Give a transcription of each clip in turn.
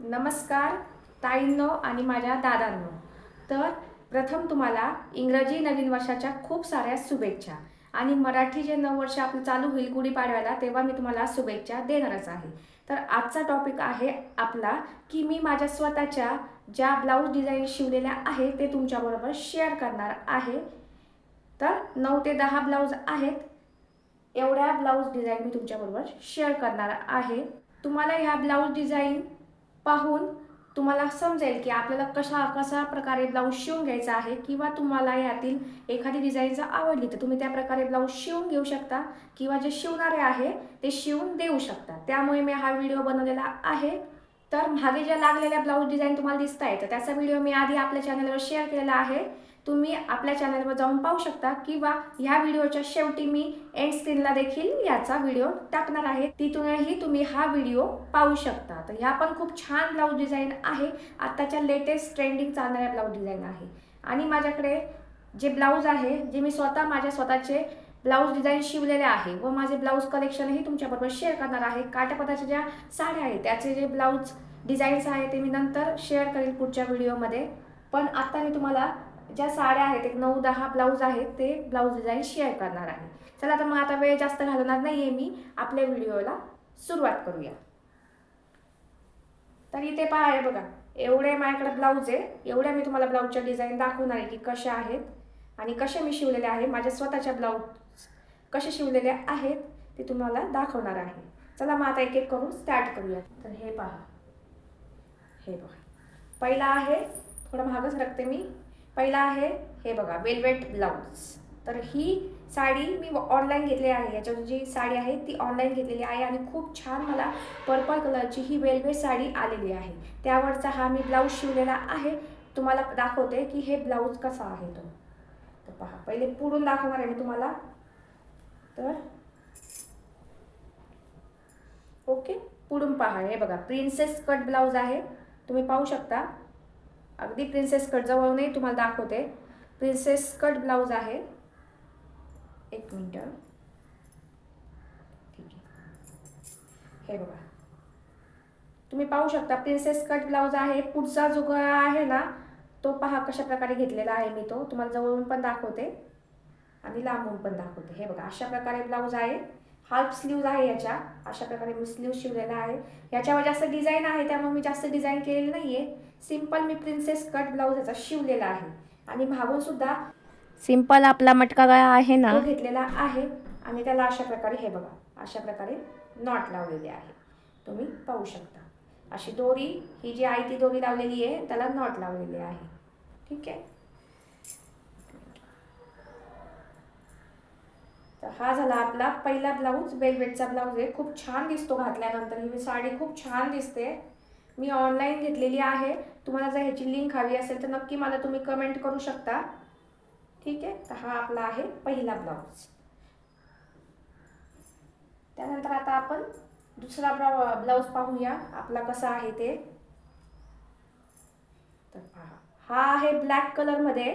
नमस्कार ताईंनो आणि माझ्या दादांनो. तर प्रथम तुम्हाला इंग्रजी नवीन वर्षाच्या खूप साऱ्या शुभेच्छा. आणि मराठी जे नऊ वर्ष आपलं चालू होईल गुढीपाडव्याला तेव्हा मी तुम्हाला शुभेच्छा देणारच आहे. तर आजचा टॉपिक आहे आपला की मी माझ्या स्वतःच्या ज्या ब्लाऊज डिझाईन शिवलेल्या आहे ते तुमच्याबरोबर शेअर करणार आहे. तर नऊ ते दहा ब्लाऊज आहेत. एवढ्या ब्लाऊज डिझाईन मी तुमच्याबरोबर शेअर करणार आहे. तुम्हाला ह्या ब्लाऊज डिझाईन पाहून तुम्हाला समजेल की आपल्याला कशा कशा प्रकारे ब्लाऊज शिवून घ्यायचा आहे किंवा तुम्हाला यातील एखादी डिझाईन जर आवडली तर तुम्ही त्या प्रकारे ब्लाऊज शिवून घेऊ शकता किंवा जे शिवणारे आहे ते शिवून देऊ शकता. त्यामुळे मी हा व्हिडिओ बनवलेला आहे. तर मागे ज्या लागलेल्या ब्लाऊज डिझाईन तुम्हाला दिसत आहे तर त्याचा व्हिडिओ मी आधी आपल्या चॅनलवर शेअर केलेला आहे. तुम्ही आपल्या चॅनलवर जाऊन पाहू शकता किंवा ह्या व्हिडिओच्या शेवटी मी एंड स्क्रीनला देखील याचा व्हिडिओ टाकणार आहे. तिथूनही तुम्ही हा व्हिडिओ पाहू शकता. तर ह्या पण खूप छान ब्लाऊज डिझाईन आहे. आत्ताच्या लेटेस्ट ट्रेंडिंग चालणाऱ्या ब्लाऊज डिझाईन आहे. आणि माझ्याकडे जे ब्लाऊज आहे जे मी स्वतः माझ्या स्वतःचे ब्लाऊज डिझाईन शिवलेले आहे व माझे ब्लाऊज कलेक्शनही तुमच्याबरोबर शेअर करणार आहे. काट्यापदाच्या ज्या साड्या आहेत त्याचे जे ब्लाऊज डिझाईन्स आहे ते मी नंतर शेअर करेल पुढच्या व्हिडिओमध्ये पण आत्ता मी तुम्हाला ज्या साड्या आहेत एक नऊ दहा ब्लाऊज आहेत ते ब्लाऊज डिझाईन शेअर करणार आहे. चला तर मग आता वेळ जास्त घालवणार नाही आहे मी. आपल्या व्हिडिओला सुरुवात करूया. तर इथे पहा आहे बघा. एवढे माझ्याकडे ब्लाऊज आहे. एवढ्या मी तुम्हाला ब्लाऊजच्या डिझाईन दाखवणार आहे की कशा आहेत आणि कसे मी शिवलेले आहे. माझ्या स्वतःच्या ब्लाऊज कसे शिवलेले आहेत ते तुम्हाला दाखवणार आहे. चला मग आता एक एक करून स्टार्ट करूया. तर हे पहा. हे बघा. पहिला आहे. थोडं महागच रखते मी. पहिला आहे हे बघा वेलवेट ब्लाऊज तर ही साडी मी ऑनलाईन घेतली आहे. याच्यावर जी साडी आहे ती ऑनलाईन घेतलेली आहे आणि खूप छान मला पर्पल कलरची ही वेलवेट साडी आलेली आहे. त्यावरचा हा मी ब्लाऊज शिवलेला आहे. तुम्हाला दाखवते की हे ब्लाऊज कसा आहे तो. तर पहा पहिले पुढून दाखवणार आहे मी तुम्हाला. तर ओके पुढून पहा. हे बघा प्रिन्सेस कट ब्लाऊज आहे. तुम्ही पाहू शकता. अगदी प्रिन्सेस कट जवळूनही तुम्हाला दाखवते. प्रिन्सेस कट ब्लाऊज आहे. एक मिनटं. ठीक आहे. हे बघा. तुम्ही पाहू शकता प्रिन्सेस कट ब्लाऊज आहे. पुढचा जो गळा आहे ना तो पहा कशा प्रकारे घेतलेला आहे मी तो. तुम्हाला जवळून पण दाखवते. आणि लांबून पण दाखवते. हे बघा अशा प्रकारे ब्लाऊज आहे. हाल्फ स्लीव्ज आहे याच्या. अशा प्रकारे मी स्लीव शिवलेला आहे याच्यावर जास्त डिझाईन आहे त्यामुळे मी जास्त डिझाईन केलेलं नाही आहे सिंपल मी प्रिन्सेस कट ब्लाऊज याचा शिवलेला आहे. आणि मागून सुद्धा सिंपल आपला मटका गळा आहे ना? तो घेतलेला आहे. आणि त्याला अशा प्रकारे हे बघा अशा प्रकारे नॉट लावलेले आहे. तुम्ही पाहू शकता. अशी दोरी ही जी आहे ती दोरी लावलेली आहे त्याला नॉट लावलेली आहे. ठीक आहे? तर हा झाला आपला पहिला ब्लाऊज वेलवेटचा ब्लाऊज आहे. खूप छान दिसतो घातल्यानंतर. ही साडी खूप छान दिसते. मी ऑनलाईन घेतलेली आहे. तुम्हाला जर ह्याची लिंक हवी असेल तर नक्की मला तुम्ही कमेंट करू शकता. ठीक आहे? तर हा आपला आहे पहिला ब्लाऊज. त्यानंतर आता आपण दुसरा ब्ला ब्लाऊज पाहूया. आपला कसा आहे ते. तर पहा. हा आहे ब्लॅक कलरमध्ये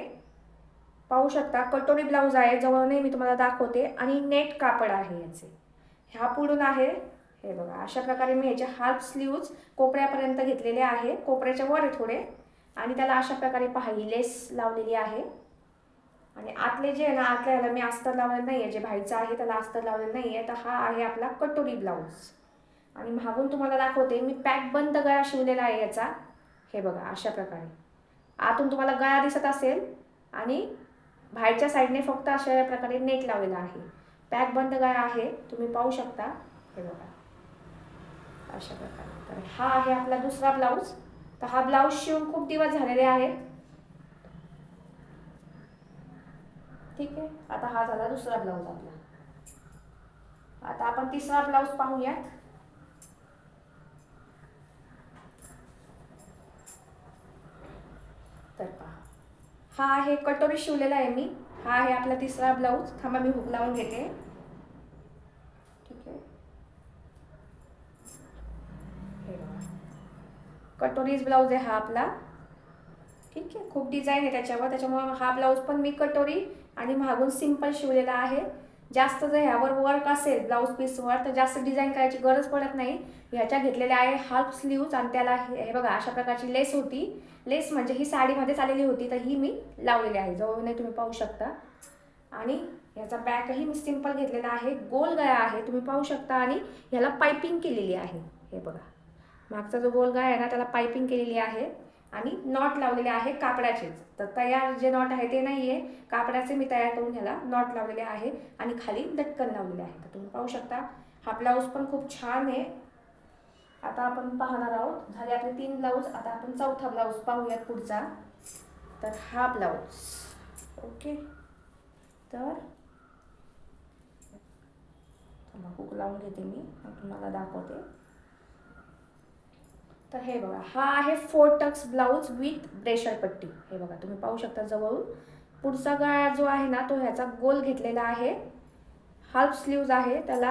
पाहू शकता कटोरी ब्लाऊज आहे जवळूनही मी तुम्हाला दाखवते आणि नेट कापड आहे याचे. ह्या पुढून आहे हे बघा अशा प्रकारे मी ह्याचे हाल्फ स्लीव्ज कोपऱ्यापर्यंत घेतलेले आहे. कोपऱ्याच्या वर आहे थोडे आणि त्याला अशा प्रकारे पहा लेस लावलेली आहे. आणि आतले जे आहे ना आतल्या ह्याला मी अस्तर लावलेलं नाही आहे जे भाईचं आहे त्याला अस्तर लावलेलं नाही आहे तर हा आहे आपला कटोरी ब्लाऊज. आणि मागून तुम्हाला दाखवते मी पॅक बंद गळा शिवलेला आहे याचा. हे बघा अशा प्रकारे. आतून तुम्हाला गळा दिसत असेल आणि बाहेरच्या साईडने फक्त अशा प्रकारे नेट लावलेला आहे. पॅक बंद काय आहे. तुम्ही पाहू शकता. हे बघा. अशा प्रकारे. तर हा आहे आपला दुसरा ब्लाऊज तर हा ब्लाऊज शिवून खूप दिवस झालेले आहेत. ठीक आहे. आता हा झाला दुसरा ब्लाऊज आपला. आता आपण तिसरा ब्लाऊज पाहूयात. हा आहे कटोरी शिवलेला आहे मी. हा आहे आपला तिसरा ब्लाऊज. थांबा मी हुक लावून घेते. ठीक आहे. कटोरीज ब्लाऊज आहे हा आपला. ठीक आहे खूप डिझाईन आहे त्याच्यावर. त्याच्यामुळे हा ब्लाऊज पण मी कटोरी आणि मागून सिंपल शिवलेला आहे. जास्त जर ह्यावर वर्क असेल ब्लाऊज पीसवर तर जास्त डिझाईन करायची गरज पडत नाही. ह्याच्या घेतलेल्या आहे हाफ स्लीव्ज आणि त्याला हे हे बघा अशा प्रकारची लेस होती. लेस म्हणजे ही साडीमध्येच आलेली होती तर ही मी लावलेली आहे. जवळूनही तुम्ही पाहू शकता. आणि ह्याचा बॅकही मी सिंपल घेतलेला आहे. गोल गळा आहे तुम्ही पाहू शकता. आणि ह्याला पायपिंग केलेली आहे. हे बघा. मागचा जो गोल गळा आहे ना त्याला पायपिंग केलेली आहे. आणि नॉट लावलेले आहे कापडाचेच. तर तयार जे नॉट आहे ते नाही आहे कापडाचे मी तयार करून ह्याला नॉट लावलेले आहे आणि खाली लटकन लावलेले आहे. तर तुम्ही पाहू शकता हा ब्लाऊज पण खूप छान आहे. आता आपण पाहणार आहोत झाले आपले तीन ब्लाऊज. आता आपण चौथा ब्लाऊज पाहूयात पुढचा. तर हा ब्लाऊज. ओके. तर हुक लावून घेते मी. तुम्हाला दाखवते. तर हे बघा हा आहे फोर टक्स ब्लाऊज विथ ब्रेशर पट्टी. हे बघा तुम्ही पाहू शकता जवळून. पुढचा गळा जो आहे ना तो ह्याचा गोल घेतलेला आहे. हाल्फ स्लीव्ज आहे त्याला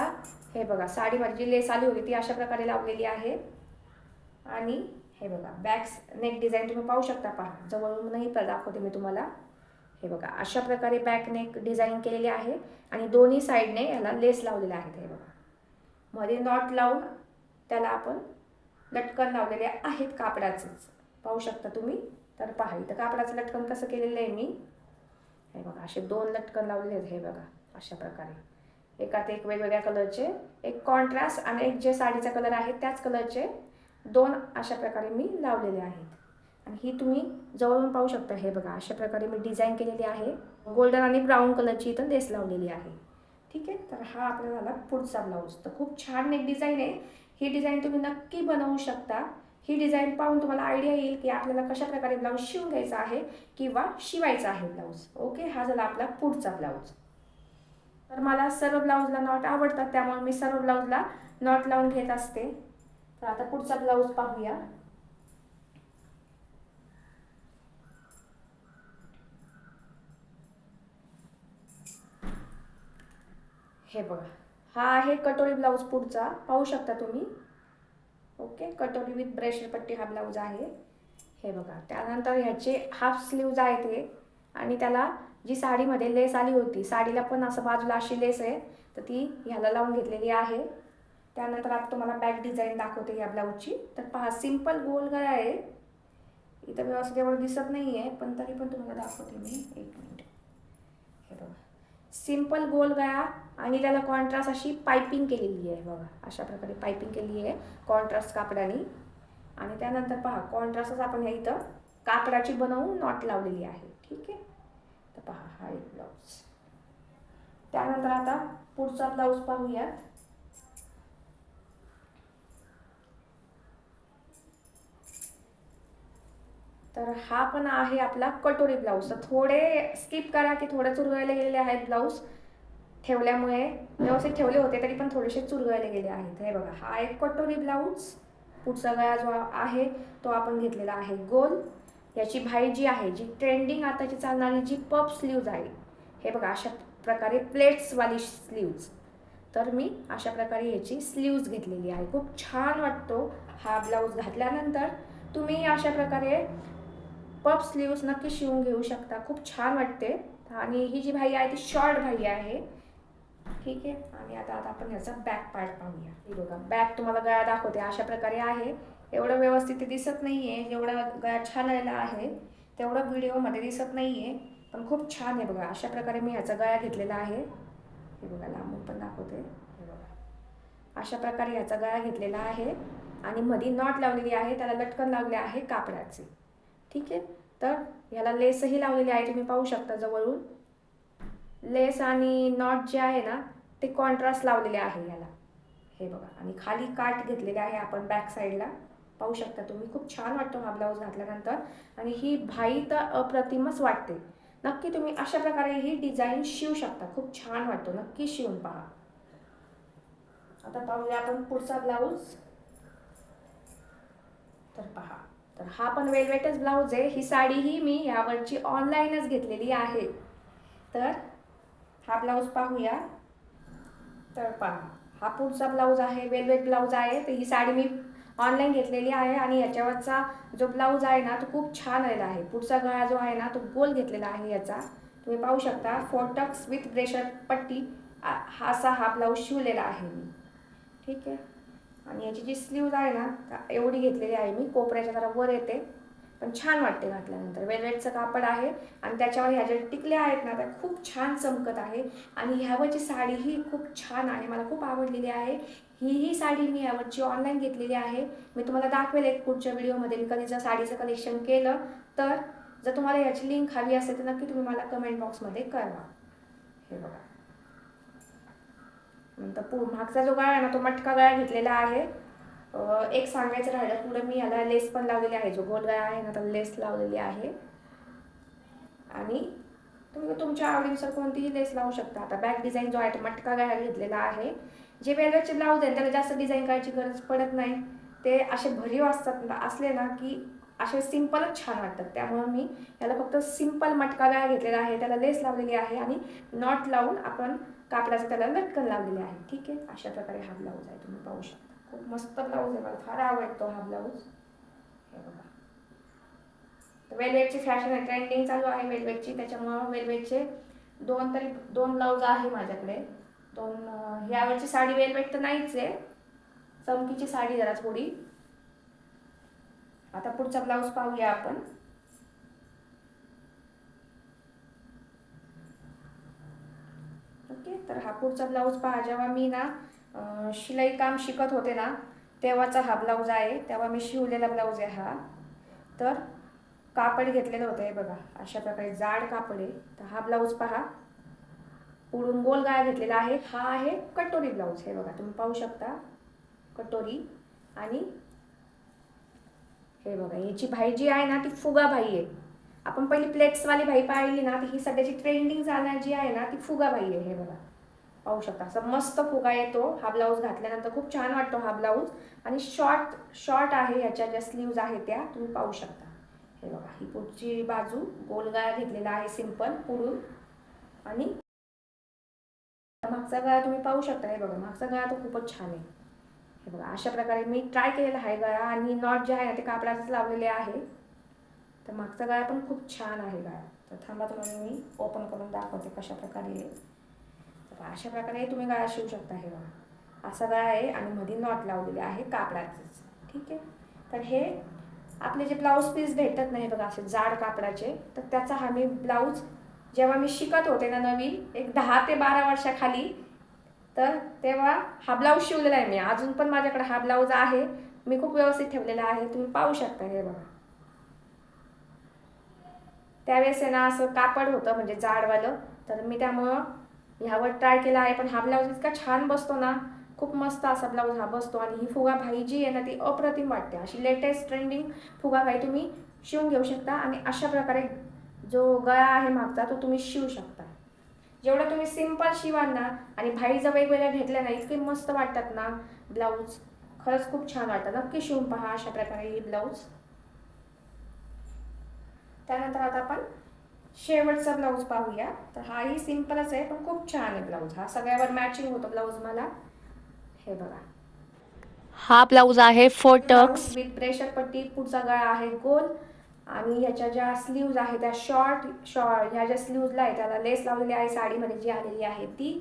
हे बघा साडी जी लेस आली होती ती अशा प्रकारे लावलेली आहे. आणि हे बघा बॅक्स नेक डिझाईन तुम्ही पाहू शकता पहा. जवळूनही दाखवते मी तुम्हाला. हे बघा अशा प्रकारे बॅक नेक डिझाईन केलेली आहे. आणि दोन्ही साईडने याला लेस लावलेला आहे हे बघा. मध्ये नॉट लावून त्याला आपण लटकन लावलेले आहेत कापडाचेच. पाहू शकता तुम्ही? तर पहा इथं कापडाचं लटकन कसं केलेलं आहे मी. हे बघा असे दोन लटकन लावलेले आहेत हे बघा अशा प्रकारे. एकात एक वेगवेगळ्या कलरचे एक कॉन्ट्रास्ट आणि एक जे साडीचा कलर आहे त्याच कलरचे दोन अशा प्रकारे मी लावलेले आहेत. आणि ही तुम्ही जवळून पाहू शकता हे बघा अशा प्रकारे मी डिझाईन केलेली आहे. गोल्डन आणि ब्राऊन कलरची इथं लेस लावलेली आहे. ठीक आहे? तर हा आपला झाला पुढचा ब्लाऊज तर खूप छान एक डिझाईन आहे. ही डिझाईन तुम्ही नक्की बनवू शकता. ही डिझाईन पाहून तुम्हाला आयडिया येईल की आपल्याला कशा प्रकारे ब्लाऊज शिवून घ्यायचा आहे किंवा शिवायचा आहे ब्लाऊज ओके हा झाला आपला पुढचा ब्लाऊज तर मला सर्व ब्लाऊजला नॉट आवडतात त्यामुळे मी सर्व ब्लाऊजला नॉट लावून घेत असते. तर आता पुढचा ब्लाऊज पाहूया. हे बघा. हा आहे कटोरी ब्लाऊज पुढचा. पाहू शकता तुम्ही. ओके कटोरी विथ ब्रेशर पट्टी हा ब्लाऊज आहे. हे बघा त्यानंतर ह्याचे हाफ स्लीव्ज आहेत हे. आणि त्याला जी साडीमध्ये लेस आली होती साडीला पण असं बाजूला अशी लेस आहे तर ती ह्याला लावून घेतलेली आहे. त्यानंतर आता तुम्हाला बॅक डिझाईन दाखवते या ब्लाऊजची. तर पहा सिंपल गोल गळा आहे. इथं व्यवस्थित एवढं दिसत नाही आहे पण तरी पण तुम्हाला दाखवते मी. एक मिनिट. हे बघा. सिंपल गोल गळा आणि त्याला कॉन्ट्रास्ट अशी पायपिंग केलेली आहे बघा. अशा प्रकारे पायपिंग केलेली आहे कॉन्ट्रास्ट कापडाने. आणि त्यानंतर पहा कॉन्ट्रास्टच आपण ह्या इथं कापडाची बनवून नॉट लावलेली आहे. ठीक आहे? तर पहा हा एक ब्लाऊज त्यानंतर आता पुढचा ब्लाऊज पाहूयात. तर हा पण आहे आपला कटोरी ब्लाऊज तर थोडे स्किप करा की थोडे चुरगायला गेलेले आहेत ब्लाऊज ठेवल्यामुळे व्यवस्थित ठेवले होते तरी पण थोडेसे चुरगळले गेले आहेत. हे बघा हा एक कटोरी ब्लाऊज पुढचा गळा जो आहे तो आपण घेतलेला आहे. गोल याची भाई जी आहे जी ट्रेंडिंग आताची चालणारी जी पप स्लीव्ज आहे हे बघा अशा प्रकारे प्लेट्सवाली स्लीव्ज तर मी अशा प्रकारे याची स्लीव्ज घेतलेली आहे. खूप छान वाटतो हा ब्लाऊज घातल्यानंतर. तुम्ही अशा प्रकारे पप स्लीव्ज नक्की शिवून घेऊ शकता. खूप छान वाटते. आणि ही जी भाई आहे ती शॉर्ट भाई आहे. ठीक आहे. आणि आता आता आपण ह्याचा बॅक पार्ट पाहूया. हे बघा बॅक तुम्हाला गळा दाखवते. अशा प्रकारे आहे. एवढं व्यवस्थित दिसत नाही आहे जेवढा गळा छान आलेला आहे तेवढं व्हिडिओमध्ये दिसत नाही आहे पण खूप छान आहे बघा. अशा प्रकारे मी ह्याचा गळा घेतलेला आहे. हे बघा लांबून पण दाखवते. हे बघा. अशा प्रकारे ह्याचा गळा घेतलेला आहे. आणि मध्ये नॉट लावलेली आहे. त्याला लटकन लावले आहे कापडाचे. ठीक आहे? तर ह्याला लेसही लावलेली आहे. तुम्ही पाहू शकता जवळून. लेस आणि नॉट जे आहे ना ते कॉन्ट्रास्ट लावलेले आहे याला. हे बघा आणि खाली काट घेतलेले आहे आपण बॅक साईडला पाहू शकता तुम्ही खूप छान वाटतो हा ब्लाऊज घातल्यानंतर. आणि ही भाई तर अप्रतिमच वाटते. नक्की तुम्ही अशा प्रकारे ही डिझाईन शिवू शकता. खूप छान वाटतो नक्की शिवून पहा. आता पाहूया आपण पुढचा ब्लाऊज तर पहा तर हा पण वेलवेटच ब्लाऊज आहे. ही साडी ही मी यावरची ऑनलाईनच घेतलेली आहे. तर हा ब्लाऊज पाहूया. तर पहा. हा पुढचा ब्लाऊज आहे वेलवेट ब्लाऊज आहे तर ही साडी मी ऑनलाईन घेतलेली आहे आणि याच्यावरचा जो ब्लाऊज आहे ना तो खूप छान आलेला आहे. पुढचा गळा जो आहे ना तो गोल घेतलेला आहे याचा. तुम्ही पाहू शकता फोर टक्स विथ ब्रेशर पट्टी हा असा हा ब्लाऊज शिवलेला आहे मी. ठीक आहे? आणि याची जी स्लीव्ज आहे ना एवढी घेतलेली आहे मी. कोपऱ्याच्या जरा वर येते. पण छान वाटते घातल्यानंतर. वेलवेटचं कापड आहे आणि त्याच्यावर ह्या ज्या टिकल्या आहेत ना त्या खूप छान चमकत आहे. आणि ह्यावरची साडी ही खूप छान आहे. मला खूप आवडलेली आहे. ही ही साडी मी यावरची ऑनलाईन घेतलेली आहे. मी तुम्हाला दाखवेल एक पुढच्या व्हिडिओमध्ये. मी कधी जर साडीचं कलेक्शन केलं तर जर तुम्हाला याची लिंक हवी असेल तर नक्की तुम्ही मला कमेंट बॉक्समध्ये कळवा. हे बघा. नंतर पू मागचा जो गळा आहे ना तो मटका गळा घेतलेला आहे. एक सांगायचं राहिलं पुढे मी याला लेस पण लावलेली आहे. जो गोल गळा आहे ना त्याला लेस लावलेली आहे. आणि तुम्ही तुमच्या आवडीनुसार कोणतीही लेस लावू शकता. आता बॅक डिझाईन जो आहे मटका गळा घेतलेला आहे. जे वेगळ्याचे ब्लाऊज आहे त्याला जास्त डिझाईन करायची गरज पडत नाही. ते असे भरीव असतात असले ना की असे सिम्पलच छान वाटतात. त्यामुळे मी याला फक्त सिंपल मटका गळा घेतलेला आहे त्याला लेस लावलेली आहे आणि नॉट लावून आपण कापडाचं त्याला लटकन लावलेले आहे. ठीक आहे? अशा प्रकारे हा ब्लाऊज आहे तुम्ही पाहू शकता. खूप मस्त ब्लाऊज आहे मला फार आवडतो हा ब्लाऊज हे बघा. वेलवेटची फॅशन आहे ट्रेंडिंग चालू आहे वेलवेटची त्याच्यामुळं वेलवेटचे दोन तरी दोन ब्लाऊज आहे माझ्याकडे. दोन यावेळची साडी वेलवेट तर नाहीच आहे. चमकीची साडी जरा थोडी. आता पुढचा ब्लाऊज पाहूया आपण. ओके तर हा पुढचा ब्लाऊज पहा जेव्हा मी ना शिलाई काम शिकत होते ना तेव्हाचा हा ब्लाऊज आहे तेव्हा मी शिवलेला ब्लाऊज आहे हा. तर कापड घेतलेलं होतं हे बघा अशा प्रकारे जाड कापड आहे. तर हा ब्लाऊज पहा. पुढून गोल गाळा घेतलेला आहे हा आहे कटोरी ब्लाऊज हे बघा तुम्ही पाहू शकता. कटोरी आणि हे बघा याची भाई जी आहे ना ती फुगा भाई आहे. आपण पहिली प्लेट्सवाली भाई पाहिली ना ती ही सध्याची ट्रेंडिंग जाणार जी आहे ना ती फुगा भाई आहे हे बघा. पाहू शकता. असं मस्त फुगा येतो. हा ब्लाऊज घातल्यानंतर खूप छान वाटतो हा ब्लाऊज आणि शॉर्ट शॉर्ट आहे ह्याच्या ज्या स्लीव्ज आहेत त्या तुम्ही पाहू शकता. हे बघा ही पुढची बाजू गोलगाळा घेतलेला आहे सिंपल पुढून. आणि मागचा गळा तुम्ही पाहू शकता. हे बघा मागचा गळा तो खूपच छान आहे. हे बघा अशा प्रकारे मी ट्राय केलेला आहे गळा. आणि नॉट जे आहे ना ते कापडाचंच लावलेले आहे. तर मागचा गळा पण खूप छान आहे गळा. तर थांबा तुम्हाला मी ओपन करून दाखवते कशा प्रकारे शकता. अशा प्रकारे तुम्ही गळा शिवू शकता हे बघा. असा गळा आहे आणि मध्ये नॉट लावलेले आहे कापडाचेच. ठीक आहे? तर हे आपले जे ब्लाऊज पीस भेटत नाही बघा असे जाड कापडाचे तर त्याचा हा मी ब्लाऊज जेव्हा मी शिकत होते ना नवीन एक दहा ते बारा वर्षाखाली तर तेव्हा हा ब्लाऊज शिवलेला आहे मी. अजून पण माझ्याकडे हा ब्लाऊज आहे. मी खूप व्यवस्थित ठेवलेला आहे. तुम्ही पाहू शकता हे बघा. त्यावेळेस आहे ना असं कापड होतं म्हणजे जाडवालं. तर मी त्यामुळं ह्यावर ट्राय केला आहे पण हा ब्लाऊज इतका छान बसतो ना खूप मस्त असा ब्लाऊज हा बसतो आणि ही फुगा भाई जी आहे ना ती अप्रतिम वाटते. अशी लेटेस्ट ट्रेंडिंग फुगाभाई तुम्ही शिवून घेऊ शकता आणि अशा प्रकारे जो गळा आहे मागचा तो तुम्ही शिवू शकता. जेवढं तुम्ही सिंपल शिवाल ना आणि भाई जर वेगवेगळ्या घेतल्या ना इतके मस्त वाटतात ना ब्लाऊज खरंच खूप छान वाटतात. नक्की शिवून पहा अशा प्रकारे ही ब्लाऊज त्यानंतर आता आपण शेवटचा ब्लाऊज पाहूया. तर हाही सिंपलच आहे पण खूप छान आहे ब्लाऊज हा सगळ्यावर मॅचिंग होतो ब्लाऊज मला. हे बघा. हा ब्लाऊज आहे फोर टक्स विथ प्रेशर पट्टी पुढचा गळा आहे गोल. आणि ह्याच्या ज्या स्लीव्ज आहेत त्या शॉर्ट शॉर्ट ह्या ज्या स्लीव्जला आहे त्याला लेस लावलेली आहे साडीमध्ये जी आलेली आहे ती.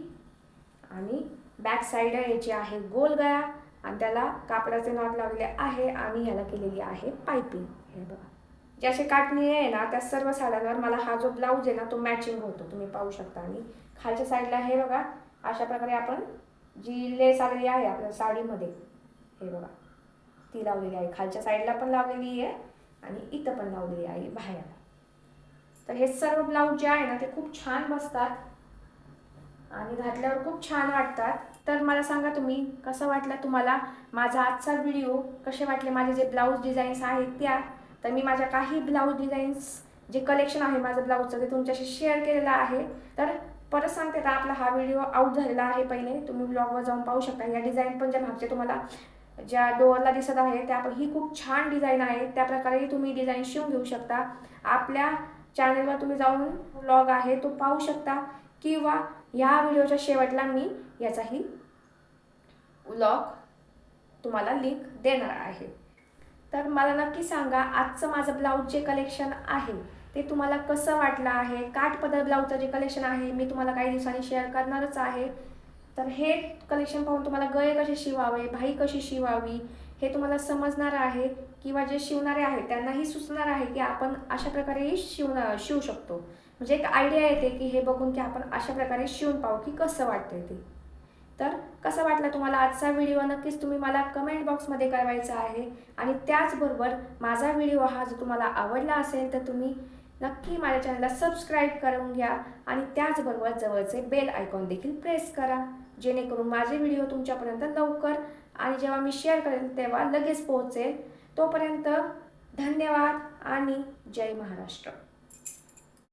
आणि बॅक साईड याची आहे गोल गळा. आणि त्याला कापडाचे नॉट लावलेले आहे आणि ह्याला केलेली आहे पायपिंग हे बघा. ज्या असे काटणी आहे ना त्या सर्व साड्यांवर मला हा जो ब्लाऊज आहे ना तो मॅचिंग होतो. तुम्ही पाहू शकता. आणि खालच्या साईडला हे बघा अशा प्रकारे आपण जी लेस आलेली आहे आपल्या साडीमध्ये हे बघा ती लावलेली आहे. खालच्या साईडला पण लावलेली आहे आणि इथं पण लावलेली आहे बाहेर. तर हे सर्व ब्लाऊज जे आहे ना ते खूप छान बसतात आणि घातल्यावर खूप छान वाटतात. तर मला सांगा तुम्ही कसं वाटलं तुम्हाला? माझा आजचा व्हिडिओ कसे वाटले? माझे जे ब्लाऊज डिझाईन्स आहेत त्या तर मी माझ्या काही ब्लाऊज डिझाईन्स जे कलेक्शन आहे माझं ब्लाऊजचं ते तुमच्याशी शेअर केलेलं आहे. तर परत सांगते तर आपला हा व्हिडिओ आउट झालेला आहे पहिले. तुम्ही ब्लॉगवर जाऊन पाहू शकता. या डिझाईन पण ज्या मागचे तुम्हाला ज्या डोअरला दिसत आहे त्या पण ही खूप छान डिझाईन आहे. त्या प्रकारेही तुम्ही डिझाईन शिवून घेऊ शकता. आपल्या चॅनलवर तुम्ही जाऊन ब्लॉग आहे तो पाहू शकता. किंवा ह्या व्हिडिओच्या शेवटला मी याचाही ब्लॉग तुम्हाला लिंक देणार आहे. तर मला नक्की सांगा आजचं माझं ब्लाऊज जे कलेक्शन आहे ते तुम्हाला कसं वाटलं आहे? काठपदर ब्लाऊजचं जे कलेक्शन आहे मी तुम्हाला काही दिवसांनी शेअर करणारच आहे. तर हे कलेक्शन पाहून तुम्हाला गळे कसे शिवावे भाई कशी शिवावी हे तुम्हाला समजणार आहे किंवा जे शिवणारे आहेत त्यांनाही सुचणार आहे की आपण अशा प्रकारेही शिवणं शिवू शकतो. म्हणजे एक आयडिया येते की हे बघून की आपण अशा प्रकारे शिवून पाहू की कसं वाटते ते. तर कसं वाटलं तुम्हाला आजचा व्हिडिओ? नक्कीच तुम्ही मला कमेंट बॉक्समध्ये कळवायचा आहे. आणि त्याचबरोबर माझा व्हिडिओ हा जर तुम्हाला आवडला असेल तर तुम्ही नक्की माझ्या चॅनलला सबस्क्राईब करून घ्या. आणि त्याचबरोबर जवळचे बेल आयकॉन देखील प्रेस करा. जेणेकरून माझे व्हिडिओ तुमच्यापर्यंत लवकर आणि जेव्हा मी शेअर करेन तेव्हा लगेच पोहोचेल. तोपर्यंत धन्यवाद आणि जय महाराष्ट्र.